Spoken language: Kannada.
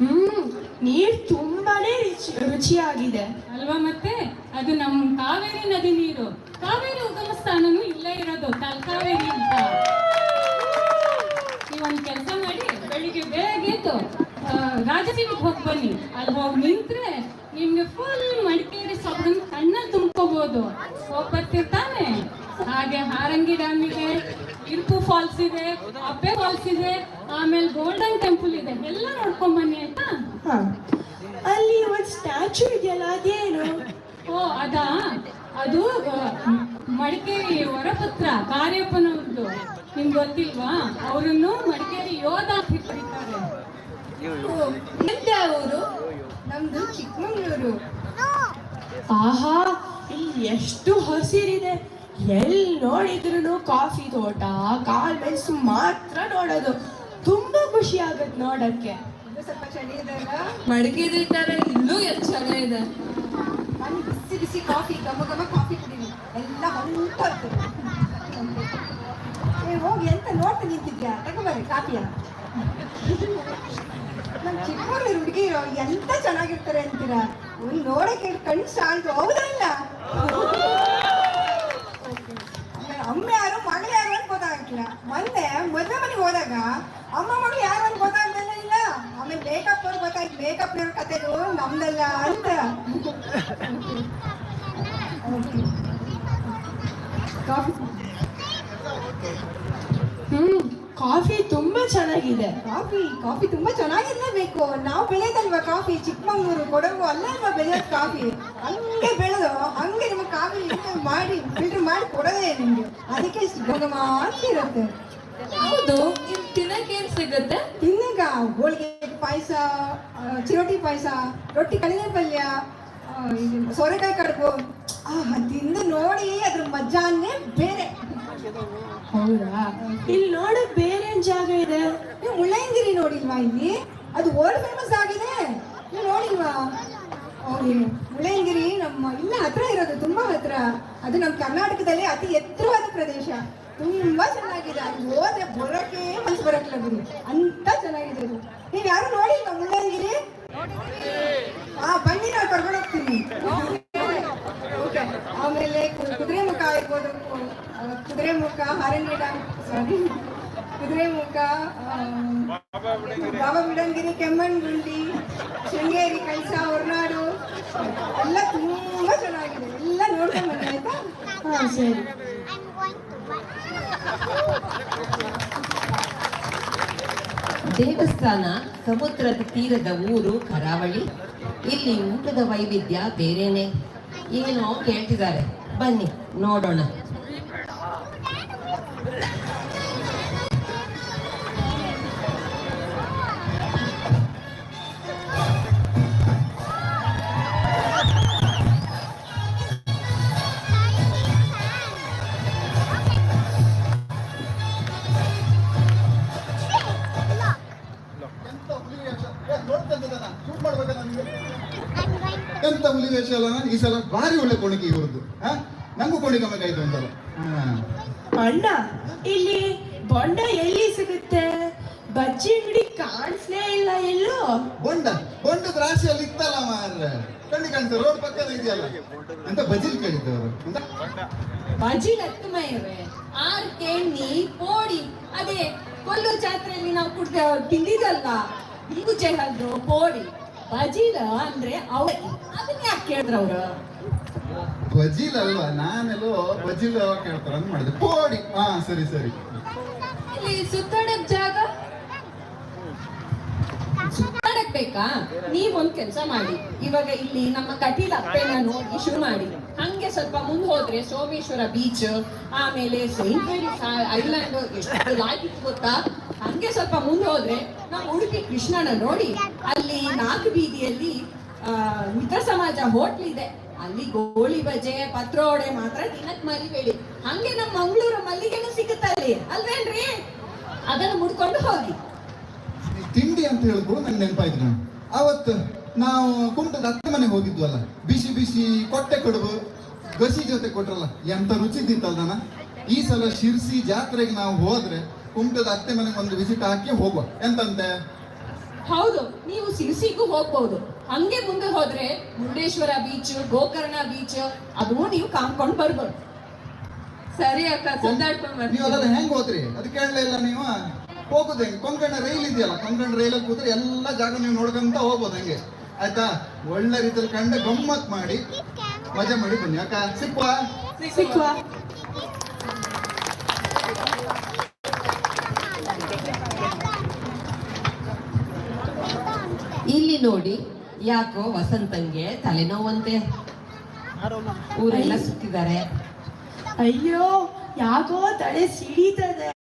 ಹ್ಮ್, ನೀರ್ ತುಂಬಾನೇ ರುಚಿ ರುಚಿಯಾಗಿದೆ. ಅಲ್ವಾ ಮತ್ತೆ? ಅದು ನಮ್ಮ ಕಾವೇರಿ ನದಿ ನೀರು. ಕಾವೇರಿ ಉಗಮ ಸ್ಥಾನನು ಇಲ್ಲೇ ಇರೋದು ತಲಕಾವೇರಿ ಅಂತ. ನೀವೊಂದು ಕೆಲಸ ಮಾಡಿ, ಬೆಳಿಗ್ಗೆ ಬೇಗ ಎದ್ದು ರಾಜಸೀಮೆಗೆ ಹೋಗಿ ಬನ್ನಿ. ಅಲ್ಲಿ ಹೋಗಿ ನಿಂತ್ರೆ ನಿಮ್ಗೆ ಫುಲ್ ಮಡಿಕೇರಿ ಸೊಗಡನ್ನ ಕಣ್ಣಲ್ಲಿ ತುಂಬ್ಕೋಬಹುದು ಹೋಗ್ಬರ್ತಿರ್ತಾನೆ ಹಾಗೆ ಹಾರಂಗಿ ಡ್ಯಾಮಿಗೆ, ಇರ್ಪು ಫಾಲ್ಸ್ ಇದೆ, ಅಬ್ಬೆ ಫಾಲ್ಸ್ ಇದೆ. ಆಮೇಲೆ ಗೋಲ್ಡನ್ ಟೆಂಪಲ್ ಇದೆ. ಎಲ್ಲ ನೋಡ್ಕೊಂಡ್ ಬನ್ನಿ ಆಯ್ತಾ? ಹ. ಅಲ್ಲಿ ಒಂದು ಸ್ಟ್ಯಾಚು ಇದೆಯಲ್ಲ ಅದೇನು? ಓ ಅದಾ? ಅದು ಮಡಿಕೇರಿ ವರಪುತ್ರ ಕಾರ್ಯಪ್ಪನವ್ರದ್ದು ನಿಮ್ಗೆ ಗೊತ್ತಿಲ್ವಾ? ಅವರನ್ನು ಮಡಿಕೇರಿ ಯೋಧ ಅಂತ ಕರೀತಾರೆ. ಎಂತ ಊರು? ನಮ್ದು ಚಿಕ್ಕಮಂಗ್ಳೂರು. ಆಹಾ ಇಲ್ಲಿ ಎಷ್ಟು ಹಸಿರಿದೆ. ಎಲ್ಲಿ ನೋಡಿದ್ರು ಕಾಫಿ ತೋಟ ಕಾಲ್ ಮೆಣಸು ಮಾತ್ರ ನೋಡೋದು. ಖುಷಿ ಆಗತ್ ನೋಡಕ್ಕೆ. ಇದು ಸ್ವಲ್ಪ ತರ ಇಲ್ಲೂ ಎಷ್ಟು ಚೆನ್ನಾಗಿದೆ ನಾನು ಬಿಸಿ ಬಿಸಿ ಕಾಫಿ ಗಮ ಗಮ ಕಾಫಿ ಕುಡಿರಿ. ಎಲ್ಲ ಹೊಂಟ ಏ ಹೋಗಿ ಎಂತ ನೋಡ್ತಾ ನಿಂತಿದ್ಯಾ? ತಗೋಬರ್ರಿ ಕಾಫಿಯ ನಮ್ಮ ಚಿಕ್ಕಮಗಳೂರು ಹುಡುಗಿರು ಎಂತ ಚೆನ್ನಾಗಿರ್ತಾರೆ ಅಂತೀರಾ? ಒಂದು ನೋಡಕ್ಕೆ ಕಣ್ಣು ಸಾಲದು ಹೌದಲ್ಲ ಆಮೇಲೆ ಅಮ್ಮ ಯಾರು ಮಗಳು ಯಾರು ಅಂತ ಗೊತ್ತಾಗ್ತಿಲ್ಲ ಮೊನ್ನೆ ಮದುವೆ ಮನೆಗೆ ಹೋದಾಗ ಅಮ್ಮ ಮೇಕಪ್ ಅವ್ರು ಗೊತ್ತಾಯ್ತು ಮೇಕಪ್ ನವ್ರ ಕತೆದು ನಮ್ದಲ್ಲ ಅಂತ. ಕಾಫಿ. ಹ್ಮ್ ಕಾಫಿ ತುಂಬಾ ಚೆನ್ನಾಗಿದೆ. ಕಾಫಿ ಕಾಫಿ ತುಂಬಾ ಚೆನ್ನಾಗಿರ್ಲೇಬೇಕು ನಾವು ಬೆಳೆದಲ್ವಾ ಕಾಫಿ? ಚಿಕ್ಕಮಂಗ್ಳೂರು ಕೊಡಗು ಅಲ್ಲಲ್ವಾ ಬೆಳೆಯೋದು ಕಾಫಿ? ಹಂಗೆ ಬೆಳೆದು ಹಂಗೆ ನಿಮಗೆ ಕಾಫಿ ಇದು ಮಾಡಿ ಫಿಲ್ಟರ್ ಮಾಡಿ ಕೊಡೋದೇ ನಿಮ್ಗೆ. ಅದಕ್ಕೆ ಇಷ್ಟು ಅಂತ ಇರುತ್ತೆ. ಹೌದು ತಿನ್ನಕ್ಕೆ ಏನ್ ಸಿಗುತ್ತೆ? ತಿನ್ನಗ ಹೋಳಿಗೆ ಪಾಯಸ ಚಿರೋಟಿ ಪಾಯಸ ರೊಟ್ಟಿ ಕಳಿನೆ ಪಲ್ಯ ಸೋರೆಕಾಯಿ ಕಡುಬು ತಿಂದು ನೋಡಿ ಅದ್ರ ಮಜಾನೇ ಬೇರೆ. ಹೌದಾ? ಇಲ್ಲಿ ನೋಡಕ್ ಬೇರೆ ಏನ್ ಜಾಗ ಇದೆ? ನೀವು ಮುಳ್ಳಯ್ಯನಗಿರಿ ನೋಡಿಲ್ವಾ ಇಲ್ಲಿ? ಅದು ವರ್ಲ್ಡ್ ಫೇಮಸ್ ಆಗಿದೆ. ನೀವು ನೋಡಿಲ್ವಾ? ಮುಳ್ಳಯ್ಯನಗಿರಿ ನಮ್ಮ ಇಲ್ಲ ಹತ್ರ ಇರೋದು ತುಂಬಾ ಹತ್ರ. ಅದು ನಮ್ಮ ಕರ್ನಾಟಕದಲ್ಲಿ ಅತಿ ಎತ್ತರವಾದ ಪ್ರದೇಶ. ತುಂಬಾ ಚೆನ್ನಾಗಿದೆ. ಅಲ್ಲಿ ಹೋದ್ರೆ ಬರೋಕೆ ಮನ್ಸು ಬರಕ್ಲ ಬಿಡಿ ಅಂತ ಚೆನ್ನಾಗಿದೆ ಅದು ನೀವು ಯಾರು ನೋಡಿಲ್ಲ ಮುಳ್ಳಯ್ಯನಗಿರಿ ಆ, ಬನ್ನಿ ನಾವು ಕರ್ಕೊಂಡು ಹೋಗ್ತೀನಿ. ಆಮೇಲೆ ಕುದುರೆ ಮುಖ ಇರ್ಬೋದು ಕುದುರೆ ಮುಖ ಹಾರಂಗಿ ಡ್ಯಾಮ್ ಸಾರಿ ಕುದುರೆ ಮುಖ ಬಾಬಾ ಬಿಡಂಗಿರಿ ಕೆಮ್ಮಣ್ಗುಂಡಿ ಶೃಂಗೇರಿ ಕಳಸ ಹೊರನಾಡು. ಎಲ್ಲ ತುಂಬಾ ಚೆನ್ನಾಗಿದೆ. ಎಲ್ಲ ನೋಡ್ಕೊಂಡು ಆಯ್ತಾ? ಹಾ, ಸರಿ. ದೇವಸ್ಥಾನ ಸಮುದ್ರದ ತೀರದ ಊರು ಕರಾವಳಿ. ಇಲ್ಲಿ ಊಟದ ವೈವಿಧ್ಯ ಬೇರೆನೆ. ಏನೋ ಕೇಳ್ತಿದ್ದಾರೆ. ಬನ್ನಿ ನೋಡೋಣ. ಎಂತ ಹುಲಿ ವೇಷ ಅಲ್ಲ ನಾನು? ಈ ಸಲ ಭಾರಿ ಒಳ್ಳೆ ಕೊಣಿಕೆ ಇವ್ರದ್ದು. ನಂಗೂ ಮಗ ಒಂದ್ಸಲ ಅಂತ ಅಣ್ಣ ಇಲ್ಲಿ ಬೊಂಡ ಎಲ್ಲಿ ಸಿಗುತ್ತೆ? ಬಜ್ಜಿ ಅಂಗಡಿ ಕಾಣಿಸ್ಲೇ ಇಲ್ಲ ಎಲ್ಲೋ? ಬೊಂಡ ಬೊಂಡ ರಾಶಿಯಲ್ಲಿ ಇತ್ತಲ್ಲ ಮಾರ್ರೆ. ಕಣ್ಣಿ ಕಾಣ್ತು ರೋಡ್ ಪಕ್ಕದ ಇದೆಯಲ್ಲ? ಅಂತ ಬಜಿಲ್ ಕೇಳಿದ್ದವರು. ಅವರು ಬಜಿ ಹತ್ತುಮಯವೇ ಆರ್ ಕೆಣ್ಣಿ ಪೋಡಿ. ಅದೇ ಕೊಲ್ಲು ಜಾತ್ರೆಯಲ್ಲಿ ನಾವು ಕುಡ್ದ ತಿಂದಿದ್ದಲ್ಲ ಇಂಗುಚೆ ಹಲ್ದು ಪೋಡಿ. ಬಜಿಲ ಅಂದ್ರೆ ಅವಳಿ ಅದನ್ನ ಯಾಕೆ ಕೇಳಿದ್ರ ಅವ್ರು? ಬಜಿಲ್ ಅಲ್ವಾ? ನಾನೆಲ್ಲೋ ಬಜಿಲ್ ಕೇಳ್ತಾರ ಅಂತ ಮಾಡಿದೆ. ಪೋಡಿ. ಹಾ ಸರಿ ಸರಿ. ಇಲ್ಲಿ ಸುತ್ತಾಡಕ್ ಜಾಗ? ಸುತ್ತಾಡಕ್ ಬೇಕಾ? ನೀವ್ ಒಂದ್ ಕೆಲ್ಸ ಮಾಡಿ. ಇವಾಗ ಇಲ್ಲಿ ನಮ್ಮ ಕಟೀಲ್ ಅಪ್ಪೆನ ನೋಡಿ ಶುರು ಮಾಡಿ. ಹಂಗೆ ಸ್ವಲ್ಪ ಮುಂದೆ ಹೋದ್ರೆ ಸೋಮೇಶ್ವರ ಬೀಚ್ ಆಮೇಲೆ ಸೈಂಟ್ ಮೇರಿಸ್ ಐಲ್ಯಾಂಡ್ ಎಷ್ಟು ಲಾಗಿತ್ತು ಗೊತ್ತಾ? ಹಂಗೆ ಸ್ವಲ್ಪ ಮುಂದೆ ಹೋದ್ರೆ ನಾವು ಉಡುಪಿ ಕೃಷ್ಣನ ನೋಡಿ, ಅಲ್ಲಿ ನಾಲ್ಕು ಬೀದಿಯಲ್ಲಿ ಮಿತ್ರ ಸಮಾಜ ಹೋಟ್ಲ್ ಇದೆ. ಅಲ್ಲಿ ಗೋಳಿ ಬಜೆ, ಪತ್ರೋಡೆ ಮಾತ್ರ ತಿನ್ನಕ್ ಮರಿಬೇಡಿ. ಹಂಗೆ ನಮ್ಮ ಮಂಗಳೂರು ಮಲ್ಲಿಗೆನೂ ಸಿಗುತ್ತೆ ಅಲ್ಲಿ? ಅಲ್ವೇನ್ರಿ? ಅದನ್ನ ಮುಡ್ಕೊಂಡು ಹೋಗಿ. ತಿಂಡಿ ಅಂತ ಹೇಳಿದ್ರು ನನ್ ನೆನಪಾಯ್ತು ನಾನು ಅವತ್ತು ನಾವು ಕುಮಟದ ಅತ್ತೆ ಮನೆಗೆ ಹೋಗಿದ್ವಲ್ಲ, ಬಿಸಿ ಬಿಸಿ ಕೊಟ್ಟೆ ಕಡುಬು, ಗಸಿ ಜೊತೆ ಕೊಟ್ರಲ್ಲ, ಎಂತ ರುಚಿ ತಿಂತಲ್ಲ ನಾನು? ಈ ಸಲ ಶಿರ್ಸಿ ಜಾತ್ರೆಗೆ ನಾವು ಹೋದ್ರೆ ಕುಮಟದ ಅತ್ತೆ ಮನೆಗೆ ಒಂದು ವಿಸಿಟ್ ಹಾಕಿ ಹೋಗುವ. ಎಂತಂತೆ? ಹೌದು ನೀವು ಸಿರ್ಸಿಗೂ ಹೋಗ್ಬಹುದು ಹಂಗೆ ಮುಂದೆ ಹೋದ್ರೆ ಮುರುಡೇಶ್ವರ ಬೀಚ್ ಗೋಕರ್ಣ ಬೀಚ್ ಅದು ನೀವು ಕಾಮ್ಕೊಂಡು ಬರ್ಬೋದು. ಸರಿ ಅಕ್ಕ ಸುತ್ತಾಡ್ಕೊಂಡ್ ನೀವು ಹೆಂಗ್ ಹೋದ್ರಿ? ಅದು ಕೇಳಲೇ ಇಲ್ಲ ನೀವು. ಹೋಗುದು ಹೆಂಗೆ? ಕೊಂಕಣ ರೈಲ್ ಇದೆಯಲ್ಲ ಕೊಂಕಣ ರೈಲಲ್ಲಿ ಕೂತ್ರೆ ಎಲ್ಲ ಜಾಗ ನೀವು ನೋಡ್ಕೊಂತ ಹೋಗ್ಬೋದು ಹಂಗೆ. ಆಯ್ತಾ? ಒಳ್ಳೆ ರೀತಿಯಲ್ಲಿ ಕಂಡ ಗಮ್ಮತ್ ಮಾಡಿ. ಮಜಾ ಮಾಡಿ ಬನ್ನಿ ಅಕ್ಕ. ಸಿಕ್ವಾ ಸಿಕ್ವಾ ಇಲ್ಲಿ ನೋಡಿ ಯಾಕೋ ವಸಂತಂಗೆ ತಲೆನೋವಂತೆ. ಊರೆಲ್ಲ ಸುತ್ತಿದ್ದಾರೆ. ಅಯ್ಯೋ ಯಾಕೋ ತಲೆ ಸಿಡಿತದೆ.